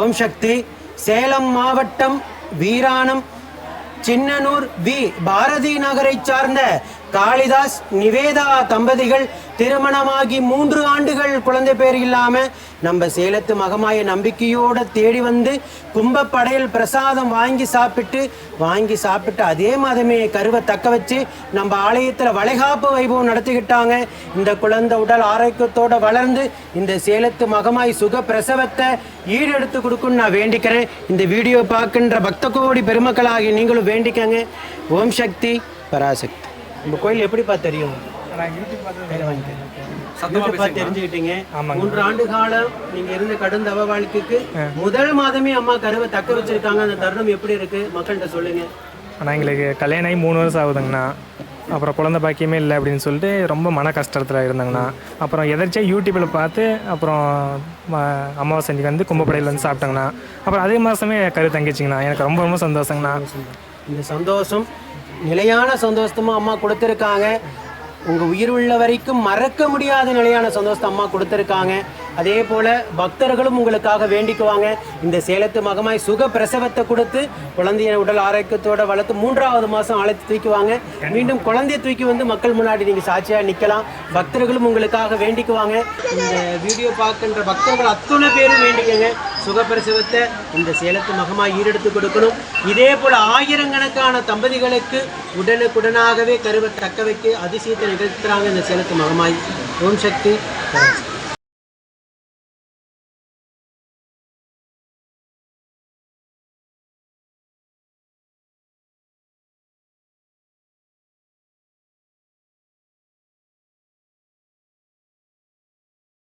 ஓம் சக்தி. சேலம் மாவட்டம் வீராணம் சின்னனூர் வி. பாரதி நகரை சார்ந்த காளிதாஸ் நிவேதா தம்பதிகள் திருமணமாகி மூன்று ஆண்டுகள் குழந்தை பேர் இல்லாம நம்ம சேலத்து மகமாய நம்பிக்கையோட தேடி வந்து கும்பப்படையல் பிரசாதம் வாங்கி சாப்பிட்டு வாங்கி சாப்பிட்டு அதே மாதமே கருவை தக்க வச்சு நம்ம ஆலயத்தில் வளைகாப்பு வைபவம் நடத்திக்கிட்டாங்க. இந்த குழந்தை உடல் ஆரோக்கியத்தோட வளர்ந்து இந்த சேலத்து மகமாய் சுக பிரசவத்தை ஈடெடுத்து கொடுக்குன்னு நான் வேண்டிக்கிறேன். இந்த வீடியோ பார்க்கின்ற பக்த கோடி பெருமக்களாகி நீங்களும் வேண்டிக்கங்க. ஓம் சக்தி பராசக்தி. நம்ம கோயில் எப்படிப்பா தெரியும்? வாங்கிக்கங்க. யூடியூப் பார்த்து தெரிஞ்சுக்கிட்டீங்க. மூன்று ஆண்டு காலம் நீங்க இருந்த கடும் தவ வாழ்க்கைக்கு முதல் மாதமே அம்மா கருவை தக்க வச்சிருக்காங்க. அந்த தருணம் எப்படி இருக்கு? மக்கள்கிட்ட சொல்லுங்க. ஆனால் எங்களுக்கு கல்யாணம் ஆகி மூணு வருஷம் ஆகுதுங்கண்ணா. அப்புறம் குழந்தை பாக்கியமே இல்லை அப்படின்னு சொல்லிட்டு ரொம்ப மன கஷ்டத்தில் இருந்தாங்கண்ணா. அப்புறம் எதர்ச்சியாக யூடியூப்பில் பார்த்து அப்புறம் அமாவாசை அன்னைக்கு வந்து கும்பப்படையில் வந்து சாப்பிட்டாங்கண்ணா. அப்புறம் அதே மாதமே கரு தங்கிச்சிங்கண்ணா. எனக்கு ரொம்ப ரொம்ப சந்தோஷங்கண்ணா. இந்த சந்தோஷம் நிலையான சந்தோஷமாக அம்மா கொடுத்துருக்காங்க. உங்கள் உயிர் உள்ள வரைக்கும் மறக்க முடியாத நிலையான சந்தோஷத்தை அம்மா கொடுத்துருக்காங்க. அதே போல் பக்தர்களும் உங்களுக்காக வேண்டிக்குவாங்க. இந்த சேலத்து மகமாய் சுக பிரசவத்தை கொடுத்து குழந்தைய உடல் ஆரோக்கியத்தோட வளர்த்து மூன்றாவது மாதம் அழைத்து தூக்கிவாங்க மீண்டும் குழந்தைய தூக்கி வந்து மக்கள் முன்னாடி நீங்கள் சாட்சியாக நிற்கலாம் பக்தர்களும் உங்களுக்காக வேண்டிக்குவாங்க. இந்த வீடியோ பார்க்கின்ற பக்தர்கள் அத்தனை பேரும் வேண்டிக்கங்க. சுகப்பிரசவத்தை இந்த சேலத்து மகமாக ஈரெடுத்து கொடுக்கணும். இதே போல் ஆயிரக்கணக்கான தம்பதிகளுக்கு உடனுக்குடனாகவே கருவை தக்க வைக்க அதிசயத்தை நிகழ்த்துறாங்க இந்த சேலத்து மகமாய். ஓம் சக்தி. தேங்க்ஸ்